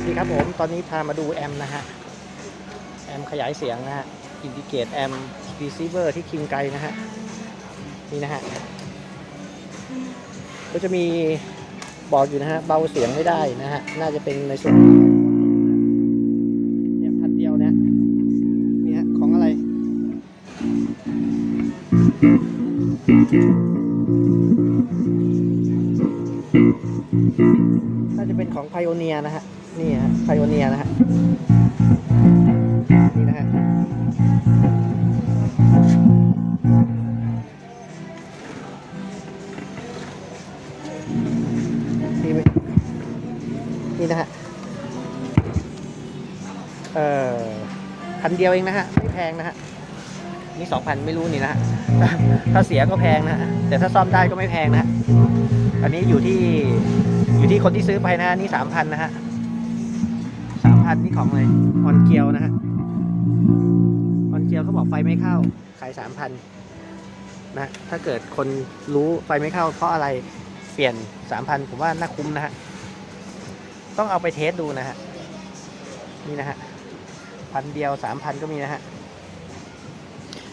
วัสดีครับผม ตอนนี้พามาดูแอมนะฮะ แอมขยายเสียงนะฮะ อินดิเกตแอมรีเซิเวอร์ที่คิงไกนะฮะ นี่นะฮะ ก็จะมีบอกอยู่นะฮะ เบาเสียงไม่ได้นะฮะ น่าจะเป็นในส่วนเนี่ยพันเดียวเนี่ยนี่ฮะ ของอะไร น่าจะเป็นของไพโอเนียนะฮะ นี่ฮะไพโอเนียนะฮะนี่นะฮะนี่ไหมนี่นะฮะเอ่อพันเดียวเองนะฮะ ไม่แพงนะฮะนี่สองพันไม่รู้นี่นะฮะถ้าเสียก็แพงนะฮะแต่ถ้าซ่อมได้ก็ไม่แพงนะฮะอันนี้อยู่ที่อยู่ที่คนที่ซื้อไปนะนี่สามพันนะฮะ สามพันนี่ของเลยออนเกียวนะฮะออนเกียวเขาบอกไฟไม่เข้า ขายสามพันนะถ้าเกิดคนรู้ไฟไม่เข้า เพราะอะไรเปลี่ยนสามพันผมว่าน่าคุ้มนะฮะ ต้องเอาไปเทสดูนะฮะ นี่นะฮะพันเดียวสามพันก็มีนะฮะ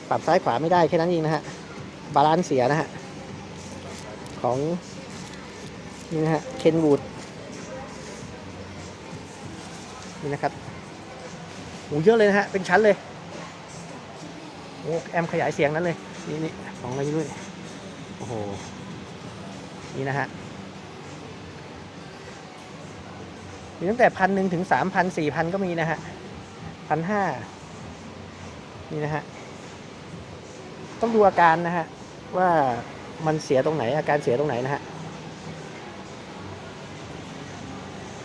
ปรับซ้ายขวาไม่ได้แค่นั้นเองนะฮะ บาลานซ์เสียนะฮะ ของ นี่นะฮะ เคนวูด นี่นะครับโอ้เยอะเลยนะฮะ เป็นชั้นเลยโอ้แอมขยายเสียงนั้นเลย นี่นี่ของอะไรด้วยโอ้โห นี่นะฮะ มีตั้งแต่พันหนึ่งถึงสามพันสี่พันก็มีนะฮะพันห้านี่นะฮะ ต้องดูอาการนะฮะ ว่ามันเสียตรงไหน อาการเสียตรงไหนนะฮะ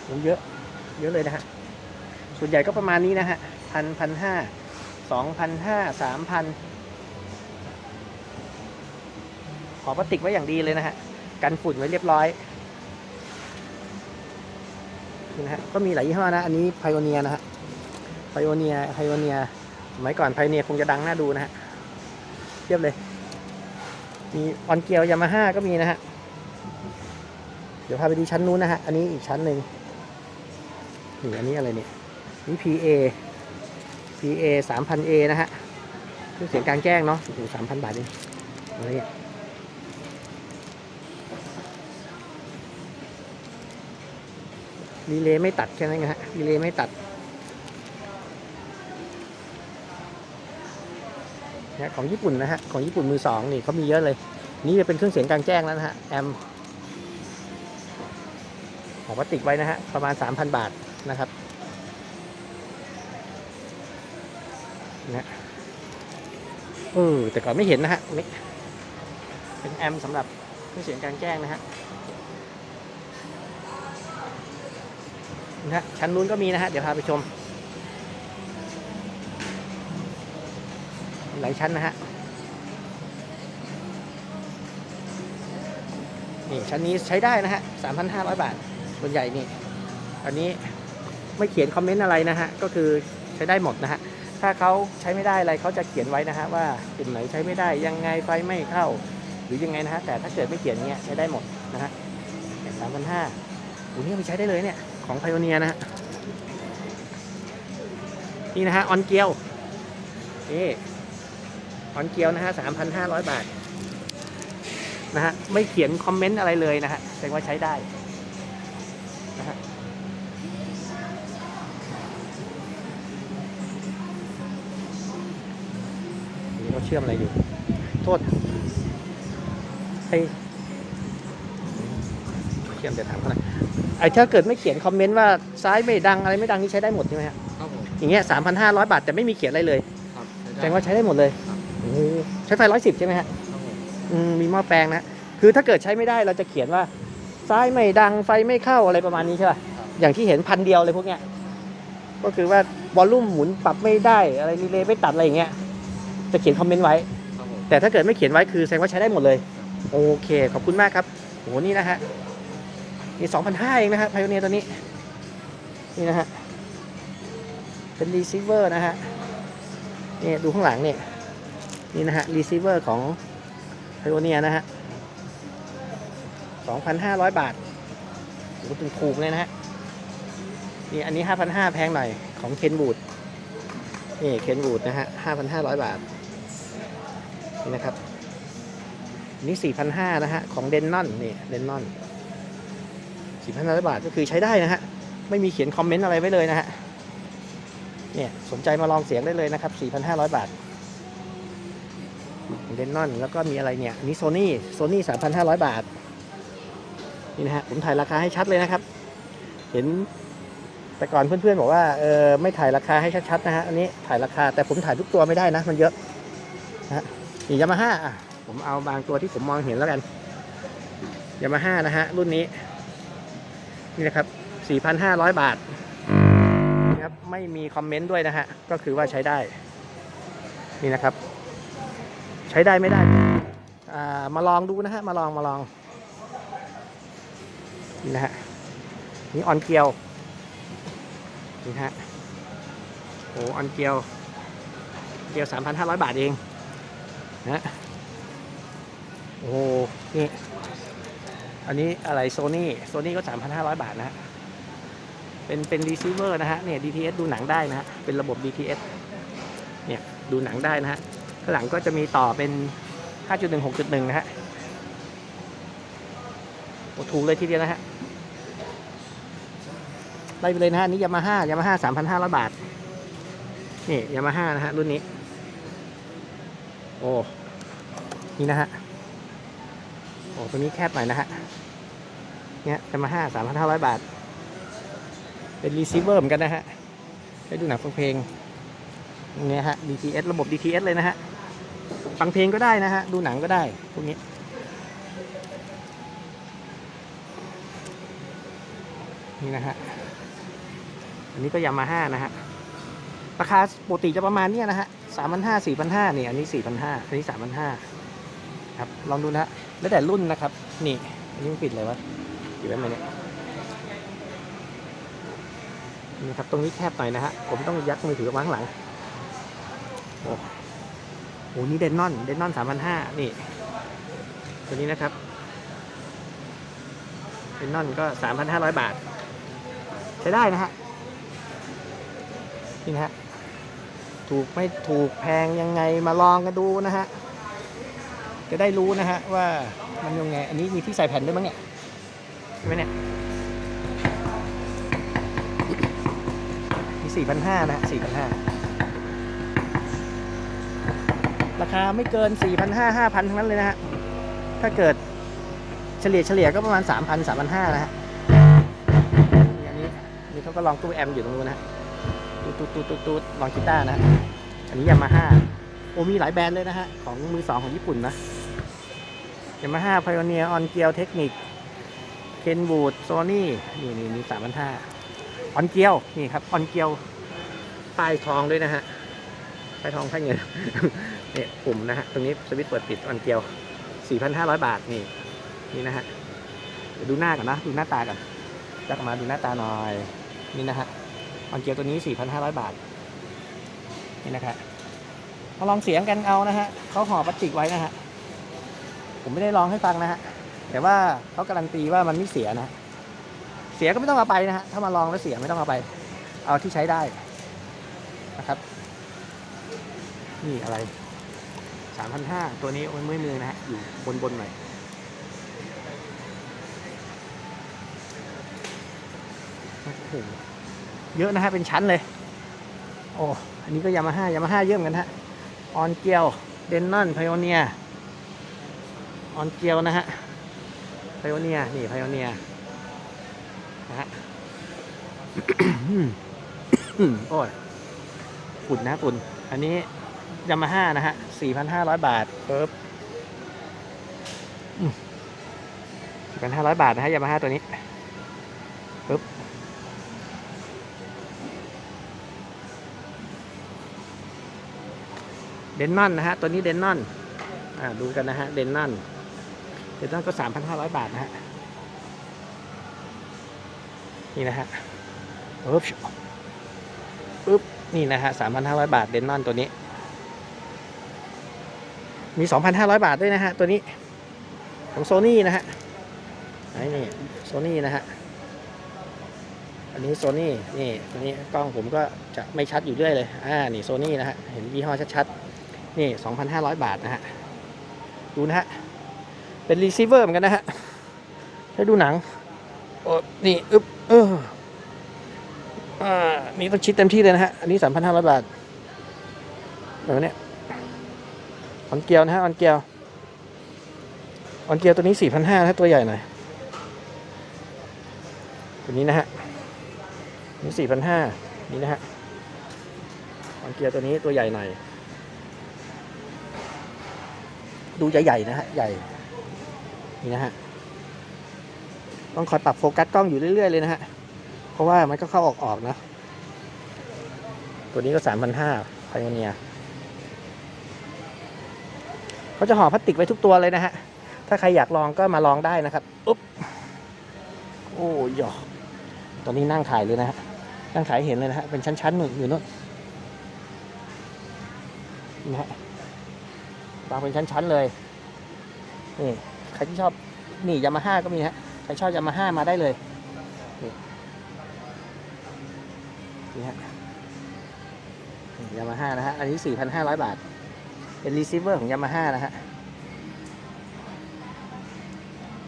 โอ้เยอะ เยอะเลยนะฮะ ส่วนใหญ่ก็ประมาณนี้นะฮะพันพันห้าสองพันห้าสามพันขอพลาสติกไว้อย่างดีเลยนะฮะ กันฝุ่นไว้เรียบร้อยนี่นะฮะ ก็มีหลายยี่ห้อนะ อันนี้ไพโอเนียนะฮะไพโอเนียไพโอเนียสมัยก่อนไพโอเนียคงจะดังน่าดูนะฮะเทียบเลย มีออนเกียวยามาฮ่าก็มีนะฮะ เดี๋ยวพาไปดูชั้นนู้นนะฮะ อันนี้อีกชั้นหนึ่งนี่อันนี้อะไรเนี่ย นี่ PA PA 3000A นะฮะเครื่องเสียงกลางแจ้งเนาะโอ้โห3,000บาทเองอะไรเนี่ยรีเลย์ไม่ตัดแค่นั้นเองฮะรีเลย์ไม่ตัดเนี่ยของญี่ปุ่นนะฮะ ของญี่ปุ่นมือสองนี่เขามีเยอะเลย นี่จะเป็นเครื่องเสียงกลางแจ้งแล้วนะฮะ แอมของพลาสติกไว้นะฮะ ประมาณ 3,000 บาทนะครับ นะเออแต่ก่อนไม่เห็นนะฮะนี่เป็นแอมสำหรับเครื่องเสียงกลางแจ้งนะฮะนะฮะชั้นนู้นก็มีนะฮะ เดี๋ยวพาไปชม หลายชั้นนะฮะนี่ชั้นนี้ใช้ได้นะฮะ3,500บาทส่วนใหญ่นี่ อันนี้ไม่เขียนคอมเมนต์อะไรนะฮะ ก็คือใช้ได้หมดนะฮะ ถ้าเขาใช้ไม่ได้อะไรเขาจะเขียนไว้นะฮะว่าจุดไหนใช้ไม่ได้ยังไงไฟไม่เข้า หรือยังไงนะฮะแต่ถ้าเกิดไม่เขียนเงี้ยใช้ได้หมดนะฮะสามพันห้าโอ้นี่ไปใช้ได้เลยเนี่ยของไพโอเนียนะฮะนี่นะฮะออนเกียวนี่ออนเกียวนะฮะสามพันห้าร้อยบาทนะฮะไม่เขียนคอมเมนต์อะไรเลยนะฮะแสดงว่าใช้ได้ ชื่อมอะไรอยู่ โทษไอ้เชื่อมจะถามเขาหน่อยไอ้ถ้าเกิดไม่เขียนคอมเมนต์ว่าซ้ายไม่ดังอะไรไม่ดังนี่ใช้ได้หมดใช่ไหมฮะครับผมอย่างเงี้ยสามพันห้าร้อยบาทแต่ไม่มีเขียนอะไรเลยครับแสดงว่าใช้ได้หมดเลยครับโอ้โหใช้ไฟร้อยสิบใช่ไหมฮะครับผมอืมมีหม้อแปลงนะคือถ้าเกิดใช้ไม่ได้เราจะเขียนว่าซ้ายไม่ดังไฟไม่เข้าอะไรประมาณนี้ใช่ป่ะอย่างที่เห็นพันเดียวเลยพวกเนี้ยก็คือว่าวอลลุ่มหมุนปรับไม่ได้อะไรรีเลย์ไม่ตัดอะไรอย่างเงี้ย จะเขียนคอมเมนต์ไว้ ครับผม แต่ถ้าเกิดไม่เขียนไว้คือแสดงว่าใช้ได้หมดเลย โอเค ขอบคุณมากครับโหนี่นะฮะนี่สองพันห้าเองนะฮะไพโอเนียตัวนี้ นี่นะฮะ เป็นรีเซิเวอร์นะฮะนี่ดูข้างหลังเนี่ย นี่นะฮะรีเซิเวอร์ของไพโอเนียนะฮะสองพันห้าร้อยบาทโหถูกถูกเลยนะฮะ นี่อันนี้ห้าพันห้าแพงหน่อยของเคนบูดนี่เคนบูดนะฮะห้าพันห้าร้อยบาท นี่นะครับอันนี่สี่พันห้านะฮะ ของเดนนอนนี่เดนนอนสี่พันห้าร้อยบาทก็คือใช้ได้นะฮะ ไม่มีเขียนคอมเมนต์อะไรไว้เลยนะฮะ เนี่ย สนใจมาลองเสียงได้เลยนะครับ4,500บาทเดนนอนแล้วก็มีอะไรเนี่ยอันนี้โซนี่โซนี่3,500บาท นี่นะฮะ ผมถ่ายราคาให้ชัดเลยนะครับ เห็นแต่ก่อนเพื่อนๆบอกว่าเออไม่ถ่ายราคาให้ชัดๆนะฮะอันนี้ถ่ายราคาแต่ผมถ่ายทุกตัวไม่ได้นะ มันเยอะนะฮะ นี่ยามาฮ่าอะผมเอาบางตัวที่ผมมองเห็นแล้วกันยามาฮ่านะฮะ รุ่นนี้ นี่นะครับ 4,500 บาทนะครับไม่มีคอมเมนต์ด้วยนะฮะ ก็คือว่าใช้ได้ นี่นะครับ ใช้ได้ไม่ได้อ่ามาลองดูนะฮะ มาลองมาลอง นี่นะฮะ นี่ออนเกียว นี่ฮะโอ้ออนเกียว เกียว 3,500 บาทเอง นะโอ้โหนี่อันนี้อะไรโซนี่โซนี่ก็3,500บาทนะฮะเป็นเป็นรีเซิเวอร์นะฮะเนี่ย DTS ดูหนังได้นะฮะเป็นระบบ DTS เนี่ยดูหนังได้นะฮะข้างหลังก็จะมีต่อเป็น5.1 6.1นะฮะโอ้ถูกเลยทีเดียวนะฮะไล่ไปเลยนะฮะนนี่ยามาฮ่ายามาฮ่า3,500บาท นี่ยามาฮ่านะฮะรุ่นนี้ โอ้นี่นะฮะโอ้ตัวนี้แคบหน่อยนะฮะเนี่ยยามาฮ่า3,500บาท เป็นรีเซิเวอร์เหมือนกันนะฮะได้ดูหนังฟังเพลงเนี่ยฮะ DTS ระบบ DTS เลยนะฮะฟังเพลงก็ได้นะฮะ ดูหนังก็ได้พวกนี้นี่นะฮะ อันนี้ก็ยามาฮ่านะฮะ ราคาปกติจะประมาณเนี้ยนะฮะ สามพันห้าสี่พันห้าเนี่ยอันนี้สี่พันห้าอันนี้สามพันห้าครับลองดูนะฮะแล้วแต่รุ่นนะครับ นี่อันนี้มันปิดเลยวะอยู่ไว้ไหมเนี่ยนี่ครับตรงนี้แคบหน่อยนะฮะผมต้องยัดมือถือมาข้างหลังโอ้โหนี่เดนนอนเดนนอนสามพันห้านี่ ตัวนี้นะครับเดนนอนก็สามพันห้าร้อยบาท ใช้ได้นะฮะนี่นะฮะ ถูกไม่ถูกแพงยังไงมาลองกันดูนะฮะ จะได้รู้นะฮะว่ามันยังไง อันนี้มีที่ใส่แผ่นด้วยมั้งเนี่ยใช่ไหมเนี่ยมีสี่พันห้านะสี่พันห้าราคาไม่เกินสี่พันห้าห้าพันทั้งนั้นเลยนะฮะ ถ้าเกิดเฉลี่ยเฉลี่ยก็ประมาณสามพันสามพันห้านะฮะนี่อันนี้นนี่เขาก็ลองตู้แอมอยู่ตรงนู้นนะฮะ ตูดตูดตูดตูดลองกีตาร์นะ อันนี้ยามาฮ่าโอ้มีหลายแบรนด์เลยนะฮะ ของมือสองของญี่ปุ่นนะยามาฮ่าพ i อเนียออนเกียวเทคนิคเคนบูดโซนี่นี่นี่นี่สามพันห้าออนเกียวนี่ครับออนเกียวป้ายทองด้วยนะฮะป้ายทองป้ายเงินเนี่ยปุ่มนะฮะตรงนี้สวิตช์เปิดปิดออนเกียว4,500บาทนี่นี่นะฮะดูหน้าก่อนนะ ดูหน้าตาก่อนจักออกมาดูหน้าตาหน่อย นี่นะฮะ ออนเกียวตัวนี้ 4,500 บาท นี่นะครับมาลองเสียงกันเอานะฮะเขาห่อพลาสติกไว้นะฮะ ผมไม่ได้ลองให้ฟังนะฮะ แต่ว่าเขาการันตีว่ามันไม่เสียนะ เสียก็ไม่ต้องเอาไปนะฮะ ถ้ามาลองแล้วเสียไม่ต้องเอาไป เอาที่ใช้ได้นะครับ นี่อะไรสามพันห้าตัวนี้โอ้ยมือมือนะฮะ อยู่บนบนหน่อยโอ้โห เยอะนะฮะเป็นชั้นเลย โอ้อันนี้ก็ยามาฮ่ายามาฮ่าเยอะเหมือนกันฮะออนเกียวเดนนอนไพโอเนียออนเกียวนะฮะไพโอเนียนี่ไพโอเนียนะฮะโอ้ยฝุ่นนะฝุ่นอันนี้ยามาฮ่านะฮะ4,500บาทปึ๊บ4,500บาทนะฮะยามาฮ่าตัวนี้ เดนนอนนะฮะ ตัวนี้เดนนอนอ่าดูกันนะฮะ เดนนอนเดนนอนก็3,500บาทนะฮะ นี่นะฮะปึ๊บปึ๊บ นี่นะฮะ3,500บาทเดนนอนตัวนี้ มี2,500บาทด้วยนะฮะ ตัวนี้ ของโซนี่นะฮะไอ้นี่โซนี่นะฮะอันนี้โซนี่นี่ตัวนี้กล้องผมก็จะไม่ชัดอยู่เรื่อยเลย อ่า นี่โซนี่นะฮะ เห็นยี่ห้อชัดๆ นี่ 2,500 บาทนะฮะ ดูนะฮะ เป็นรีเซิร์เหมือนกันนะฮะให้ดูหนังโอ้นี่อึ๊บเอออ่านี่ต้องชิดเต็มที่เลยนะฮะ อันนี้ 3,500 บาทเออเนี่ยออนเกียวนะฮะออนเกียวออนเกียวตัวนี้ 4,500ถ้าตัวใหญ่หน่อยตัวนี้นะฮะนี่สี่พันห้านี่นะฮะออนเกียร์ตัวนี้ตัวใหญ่หน่อย ดูใหญ่ๆนะฮะใหญ่นี่นะฮะต้องคอยปรับโฟกัสกล้องอยู่เรื่อยๆเลยนะฮะเพราะว่ามันก็เข้าออกๆนะตัวนี้ก็สามพันห้าไพโอเนียเขาจะห่อพลาสติกไว้ทุกตัวเลยนะฮะถ้าใครอยากลองก็มาลองได้นะครับอุ๊บโอ้ยตอนนี้นั่งถ่ายเลยนะฮะนั่งถ่ายเห็นเลยนะฮะเป็นชั้นๆหนึ่งอยู่นู่นนะฮะ วางเป็นชั้นๆเลยนี่ใครที่ชอบนี่ยามาฮ่าก็มีฮะใครชอบยามาฮ่ามาได้เลยนี่นี่ฮะยามาฮ่านะฮะอันนี้ 4,500 บาท เป็นรีเซิเวอร์ของยามาฮ่านะฮะ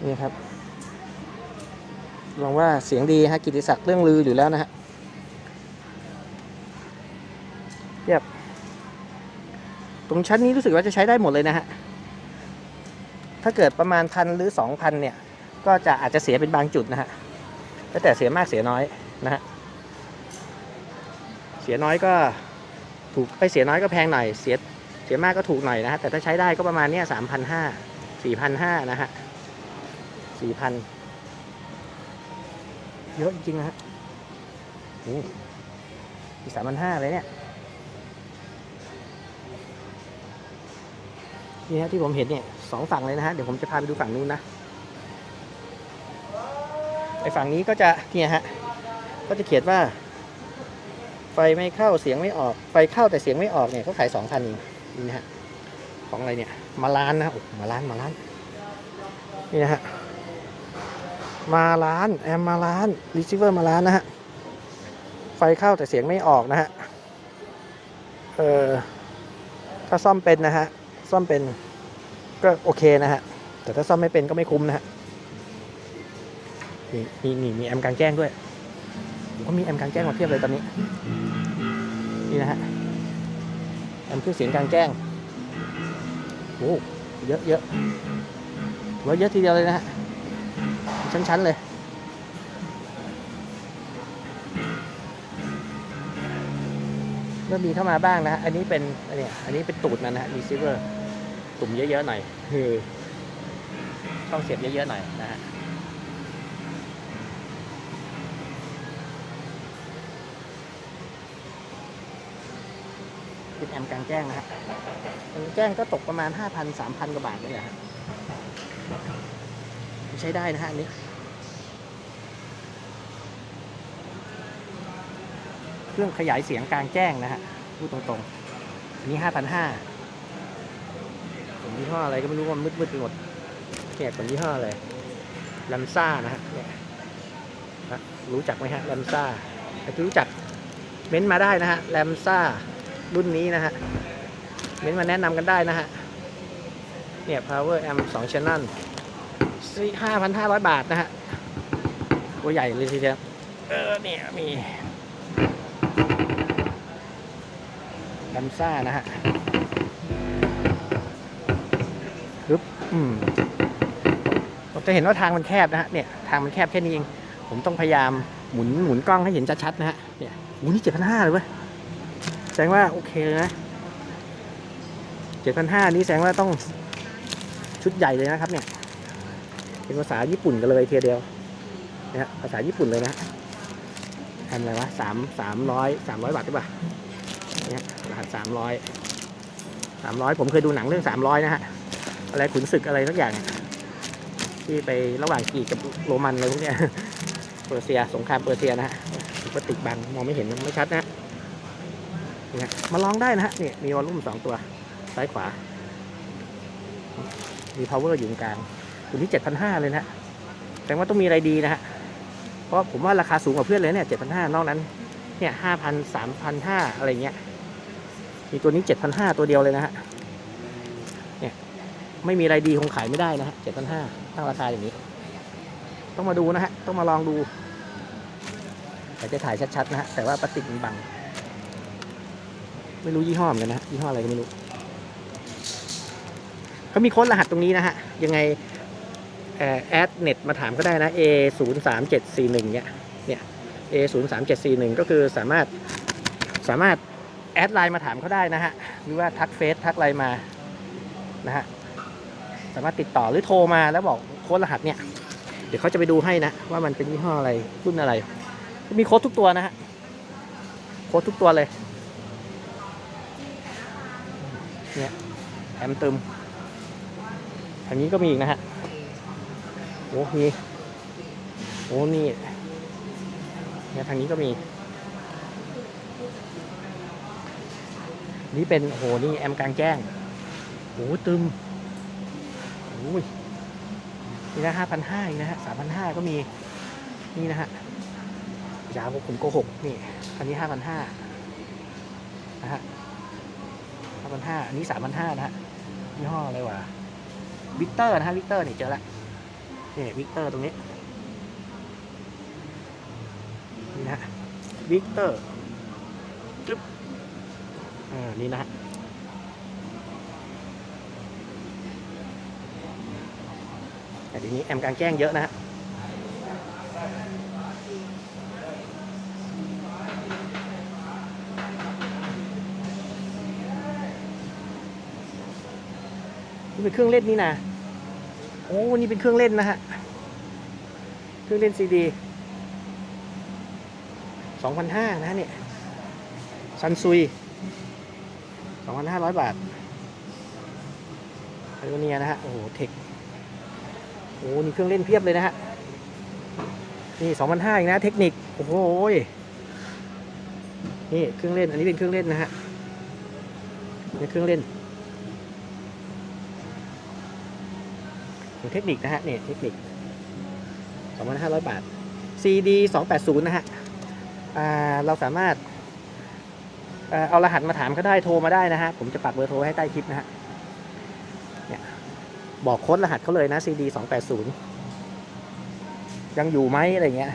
นี่ครับลองว่าเสียงดีฮะกิติศักดิ์เรื่องลืออยู่แล้วนะฮะเรียบ ตรงชั้นนี้รู้สึกว่าจะใช้ได้หมดเลยนะฮะ ถ้าเกิดประมาณพันหรือสองพันเนี่ย ก็จะอาจจะเสียเป็นบางจุดนะฮะแล้วแต่เสียมากเสียน้อยนะฮะ เสียน้อยก็ถูกไปเสียน้อยก็แพงหน่อย เสียเสียมากก็ถูกหน่อยนะฮะ แต่ถ้าใช้ได้ก็ประมาณเนี้ยสามพันห้าสี่พันห้านะฮะสี่พันเยอะจริงๆนะฮะโอ้สามพันห้าเลยเนี่ย นี่ฮะที่ผมเห็นเนี่ยสองฝั่งเลยนะฮะเดี๋ยวผมจะพาไปดูฝั่งนู้นนะไอฝั่งนี้ก็จะเนี่ยฮะก็จะเขียนว่า ไฟไม่เข้าเสียงไม่ออกไฟเข้าแต่เสียงไม่ออกเนี่ยเขาขายสองพันเองนี่นะฮะของอะไรเนี่ยมาล้านนะโอ้มาล้านมาล้านนี่นะฮะมาล้านแอมมาล้านรีเซิเวอร์มาล้านนะฮะไฟเข้าแต่เสียงไม่ออกนะฮะเออถ้าซ่อมเป็นนะฮะ ซ่อมเป็นก็โอเคนะฮะ แต่ถ้าซ่อมไม่เป็นก็ไม่คุ้มนะฮะมีมีมีมีแอมกลางแจ้งด้วยผมก็มีแอมกลางแจ้งมาเพียบเลยตอนนี้ นี่นะฮะ แอมเครื่องเสียงกลางแจ้งโอ้เยอะเยอะถือว่าเยอะทีเดียวเลยนะฮะ ชั้นๆเลยเริ่มมีเข้ามาบ้างนะฮะอันนี้เป็นอันนี้อันนี้เป็นตูดมันนะฮะ receiver ตุ่มเยอะๆหน่อย คือช่องเสียบเยอะๆหน่อยนะฮะเป็นแอมกลางแจ้งนะฮะกลางแจ้งก็ตกประมาณ 5,000 3,000 กว่าบาทนี่แหละฮะใช้ได้นะฮะอันนี้เครื่องขยายเสียงกลางแจ้งนะฮะพูดตรงๆอันนี้ 5,500ผม ยี่ห้ออะไรก็ไม่รู้ว่ามืดๆไปหมดเนี่ยผมยี่ห้ออะไรแลมซ่านะฮะรู้จักไหมฮะแลมซ่าใครรู้จักเม้นต์มาได้นะฮะแลมซ่ารุ่นนี้นะฮะเม้นต์มาแนะนำกันได้นะฮะเนี่ย power amp 2 channel 5,500 บาทนะฮะตัวใหญ่เลยทีเดียวเออเนี่ยมีแลมซ่านะฮะ อืมผมจะเห็นว่าทางมันแคบนะฮะเนี่ยทางมันแคบแค่นี้เอง ผมต้องพยายามหมุนหมุนกล้องให้เห็นชัดๆนะฮะเนี่ยอู้นี่เจ็ดพันห้าเลยเว้ยแสดงว่าโอเคเลยนะเจ็ดพันห้านี้แสดงว่าต้องชุดใหญ่เลยนะครับ เนี่ย เป็นภาษาญี่ปุ่นกันเลยทีเดียวนะฮะภาษาญี่ปุ่นเลยนะทำอะไรวะสามสามร้อยสามร้อยบาทใช่ปะเนี่ยรหัสสามร้อยสามร้อยผมเคยดูหนังเรื่องสามร้อยนะฮะ อะไรขุนศึกอะไรสักอย่างที่ไประหว่างกรีกกับโรมันอะไรพวกเนี้ยเปอร์เซียสงครามเปอร์เซียนะฮะปติกบังมองไม่เห็นไม่ชัดนะฮะนี่ฮะมาลองได้นะฮะเนี่ยมีวอลลุ่มสองตัว ซ้ายขวา มี power อยู่กลางตัวนี้เจ็ดพันห้าเลยนะฮะแสดงว่าต้องมีอะไรดีนะฮะเพราะผมว่าราคาสูงกว่าเพื่อนเลยเนี่ยเจ็ดพันห้านอกนั้น เนี่ยห้าพันสามพันห้าอะไรเงี้ยมีตัวนี้เจ็ดพันห้าตัวเดียวเลยนะฮะ ไม่มีอะไรดีคงขายไม่ได้นะฮะเจ็ดพันห้าตั้งราคาอย่างนี้ ต้องมาดูนะฮะ ต้องมาลองดู แต่จะถ่ายชัดๆนะฮะ แต่ว่าพลาสติกมันบัง ไม่รู้ยี่ห้อเหมือนกันนะฮะยี่ห้ออะไรก็ไม่รู้เขามีโค้ดรหัสตรงนี้นะฮะ ยังไงแอดเน็ตมาถามก็ได้นะ A 0 3 7 4 1เนี่ย เนี่ย A 0 3 7 4 1ก็คือสามารถ สามารถแอดไลน์มาถามเขาได้นะฮะ หรือว่าทักเฟซทักไลน์มานะฮะ สามารถติดต่อหรือโทรมาแล้วบอกโค้ดรหัสเนี่ย เดี๋ยวเขาจะไปดูให้นะ ว่ามันเป็นยี่ห้ออะไรรุ่นอะไร มีโค้ดทุกตัวนะฮะโค้ดทุกตัวเลยเนี่ยแอมตึมทางนี้ก็มีอีกนะฮะโอ้มีโอ้นี่เนี่ยทางนี้ก็มี นี่เป็นโอ้โหนี่แอมกลางแจ้งโอ้ตึม นี่นะห้าพันห้าอีกนะฮะสามพันห้าก็มีนี่นะฮะยาวกว่าผมโกหกนี่อันนี้ห้าพันห้านะฮะห้าพันห้าอันนี้สามพันห้านะฮะยี่ห้ออะไรวะวิกเตอร์นะฮะวิกเตอร์นี่เจอละนี่วิกเตอร์ตรงนี้นี่นะวิกเตอร์จึ๊บอ่านี่นะฮะ แต่ทีนี้แอมกลางแจ้งเยอะนะฮะนี่เป็นเครื่องเล่นนี่นะโอ้นี่เป็นเครื่องเล่นนะฮะ เครื่องเล่นซีดีสองพันห้านะเนี่ยซันซุยสองพันห้าร้อยบาทไอโอเนียนะฮะ โอ้โห เทค อ้นี่เครื่องเล่นเพียบเลยนะฮะ นี่สองพันห้าอีกนะ เทคนิค โอ้โหนี่เครื่องเล่น อันนี้เป็นเครื่องเล่นนะฮะนี่เครื่องเล่นเทคนิคนะฮะเนี่ยเทคนิค2,500บาท CD 280นย์นะฮะอ่าเราสามารถเอารหัสมาถามก็ได้โทรมาได้นะฮะ ผมจะปักเบอร์โทรให้ใต้คลิปนะฮะ บอกโค้ดรหัสเขาเลยนะ CD 280ยังอยู่ไหมอะไรเงี้ย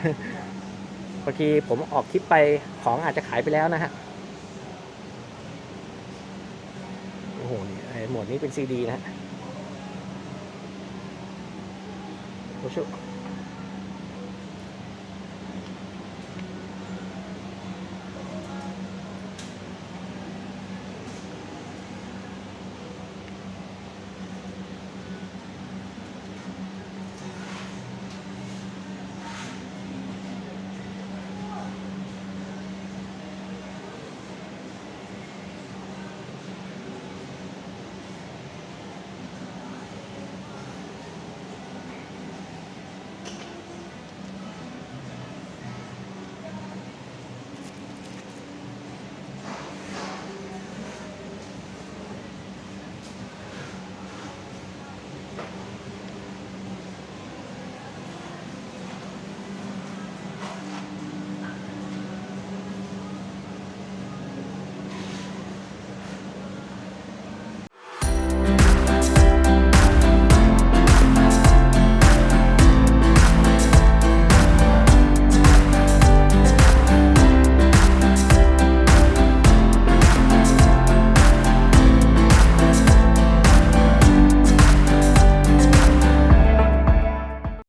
บางทีผมออกคลิปไปของอาจจะขายไปแล้วนะฮะโอ้โหนี่ไอ้หมวดนี้เป็น CD นะฮะโอ้โห